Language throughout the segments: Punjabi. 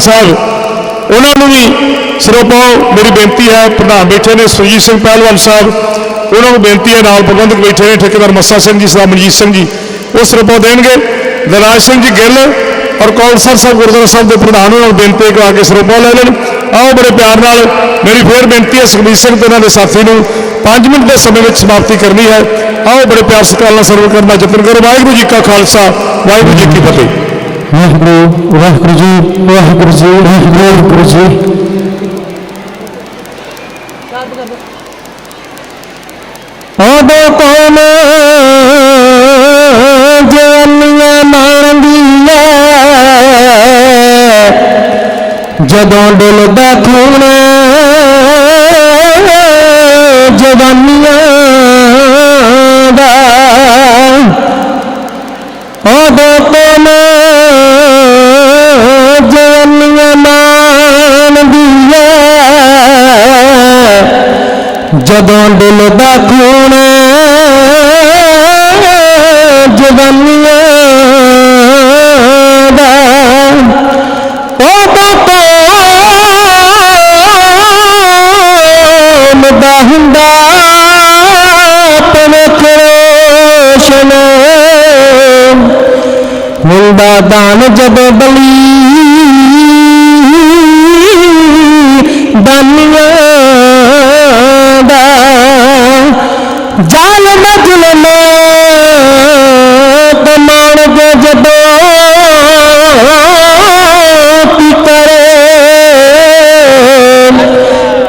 ਸਾਹਿਬ, ਉਹਨਾਂ ਨੂੰ ਵੀ ਸਰੋਪਾਓ ਮੇਰੀ ਬੇਨਤੀ ਹੈ, ਪ੍ਰਧਾਨ ਬੈਠੇ ਨੇ, ਸੁਰਜੀਤ ਸਿੰਘ ਪਹਿਲਵਾਨ ਸਾਹਿਬ, ਉਹਨਾਂ ਨੂੰ ਬੇਨਤੀ ਹੈ, ਨਾਲ ਪ੍ਰਬੰਧਕ ਬੈਠੇ ਨੇ, ਠੇਕੇਦਾਰ ਮੱਸਾ ਸਿੰਘ ਜੀ ਸਰਦਾਰ ਮਨਜੀਤ ਸਿੰਘ ਜੀ, ਉਹ ਸਰੋਪਾਓ ਦੇਣਗੇ। ਦਰਾਜ ਸਿੰਘ ਜੀ ਗਿੱਲ ਔਰ ਕੌਲਸਰ ਸਾਹਿਬ, ਗੁਰਦੁਆਰਾ ਸਾਹਿਬ ਦੇ ਪ੍ਰਧਾਨ, ਉਹਨਾਂ ਨੂੰ ਬੇਨਤੀ ਹੈ ਕਿ ਆ ਕੇ ਸਰੋਪਾਓ ਲੈ ਲੈਣ। ਆਓ ਬੜੇ ਪਿਆਰ ਨਾਲ, ਮੇਰੀ ਫੇਰ ਬੇਨਤੀ ਹੈ, ਸੁਖਬੀਰ ਸਿੰਘ ਤੇ ਉਹਨਾਂ ਦੇ ਸਾਥੀ ਨੂੰ 5 ਮਿੰਟ ਦੇ ਸਮੇਂ ਵਿੱਚ ਸਮਾਪਤੀ ਕਰਨੀ ਹੈ। ਆਓ ਬੜੇ ਪਿਆਰ ਸਤਿਕਾਰ ਨਾਲ ਸਰਵ ਕਰਨ ਦਾ ਯਤਨ ਕਰੋ। ਵਾਹਿਗੁਰੂ ਜੀ ਕਾ ਖਾਲਸਾ, ਵਾਹਿਗੁਰੂ ਜੀ ਕੀ ਫਤਿਹ। ਵਾਹਿਗੁਰੂ ਵਾਹਿਗੁਰੂ ਜੀ ਵਾਹਿਗੁਰੂ ਜੀ ਵਾਹਿਗੁਰੂ ਜੀ ਆਦੋ ਕੌਣ ਜਵਾਨੀਆਂ ਮਾਣਦੀਆਂ ਜਦੋਂ ਜਦੋਂ ਦਿਲ ਦਾ ਖੂਨ ਜਵਾਨੀਆਂ ਦਾ ਉਹ ਕੋਮ ਦਾ ਹੁੰਦਾ ਪਵਿੱਖ ਰੋਸ਼ਨ ਹੁੰਦਾ ਦਾਨ ਜਦੋਂ ਬਲੀ جان مجل میں تمان جب کرے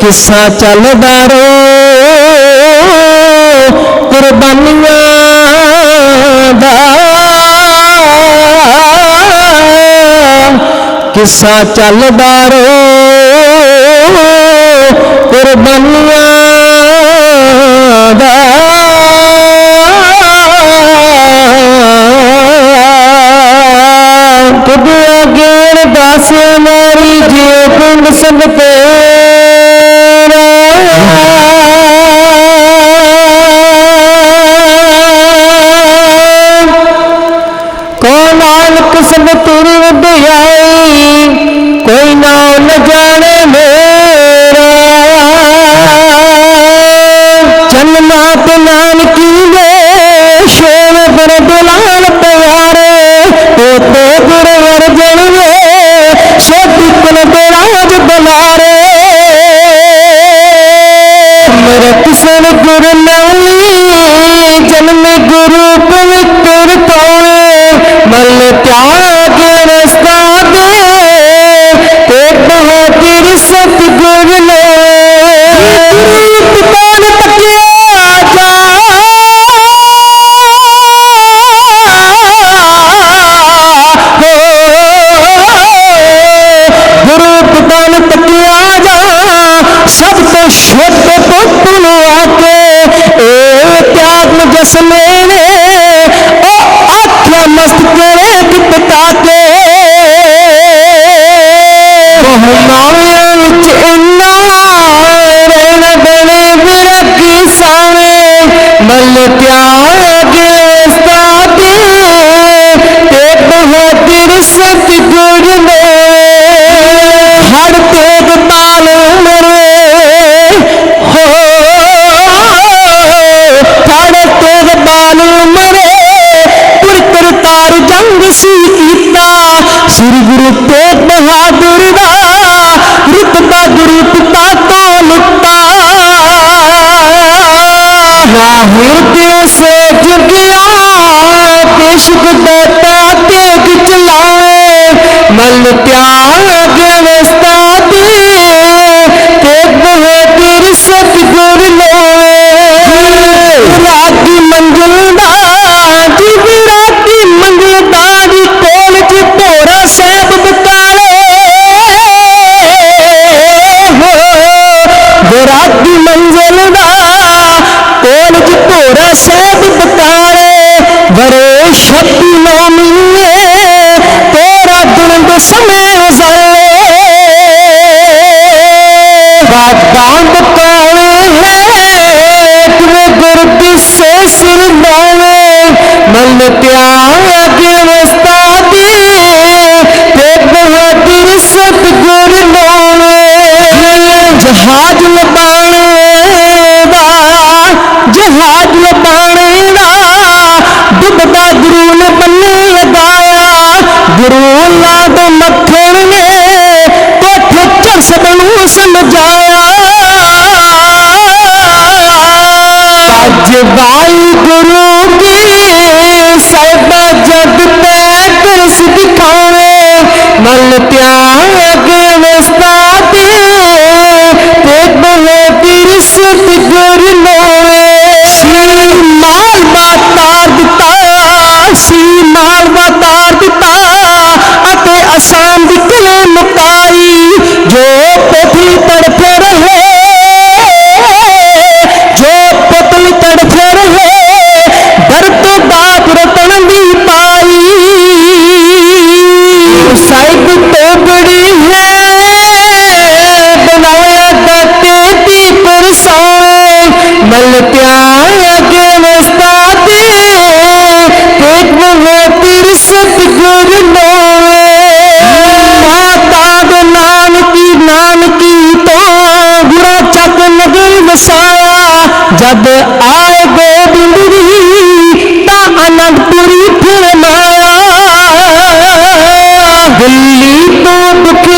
کسا چل دارو قربانیاں دا قصہ چل دارو قربانیاں জন্য रकी رات دی منزل دا کول جتورا سیب بتارے ورے شبی مومنے تیرا دن دے سمیں گزرے بابان بکاوے ہے کیوں گرد سے سر مانے من پیار اگے بھائی گرو کے سربا جب پیٹ سکھانے مل پیاگ وستا ਮੰਗ ਤੁਰੀ ਫਿਰ ਮਾਇਆ ਦਿੱਲੀ ਤੋਂ ਦੁਖੀ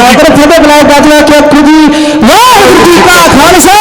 بنا تھے فتح بلایا جاتا ہے کہ خود ہی واحد کا خالصہ